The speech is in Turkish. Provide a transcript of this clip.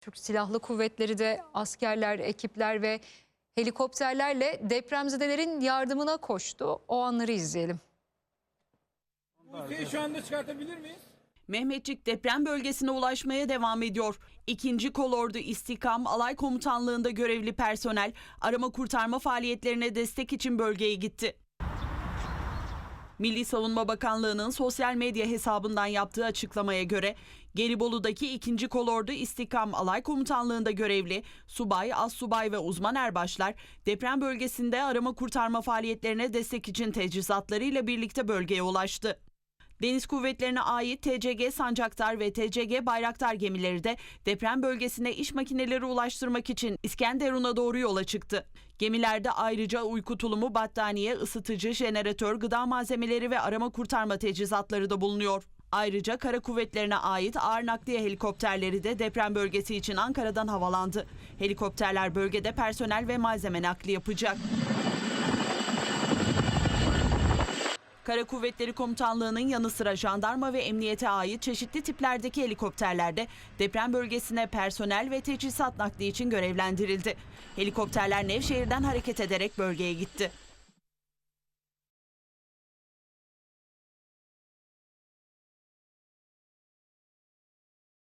Türk Silahlı Kuvvetleri de askerler, ekipler ve helikopterlerle depremzedelerin yardımına koştu. O anları izleyelim. Ülkeyi şu anda çıkartabilir miyiz? Mehmetçik deprem bölgesine ulaşmaya devam ediyor. İkinci Kolordu İstikam Alay Komutanlığı'nda görevli personel arama kurtarma faaliyetlerine destek için bölgeye gitti. Milli Savunma Bakanlığı'nın sosyal medya hesabından yaptığı açıklamaya göre Gelibolu'daki 2. Kolordu İstikam Alay Komutanlığı'nda görevli subay, assubay ve uzman erbaşlar deprem bölgesinde arama kurtarma faaliyetlerine destek için teçhizatlarıyla birlikte bölgeye ulaştı. Deniz kuvvetlerine ait TCG Sancaktar ve TCG Bayraktar gemileri de deprem bölgesine iş makineleri ulaştırmak için İskenderun'a doğru yola çıktı. Gemilerde ayrıca uyku tulumu, battaniye, ısıtıcı, jeneratör, gıda malzemeleri ve arama kurtarma teçhizatları da bulunuyor. Ayrıca kara kuvvetlerine ait ağır nakliye helikopterleri de deprem bölgesi için Ankara'dan havalandı. Helikopterler bölgede personel ve malzeme nakli yapacak. Kara Kuvvetleri Komutanlığı'nın yanı sıra jandarma ve emniyete ait çeşitli tiplerdeki helikopterlerde deprem bölgesine personel ve teçhizat nakli için görevlendirildi. Helikopterler Nevşehir'den hareket ederek bölgeye gitti.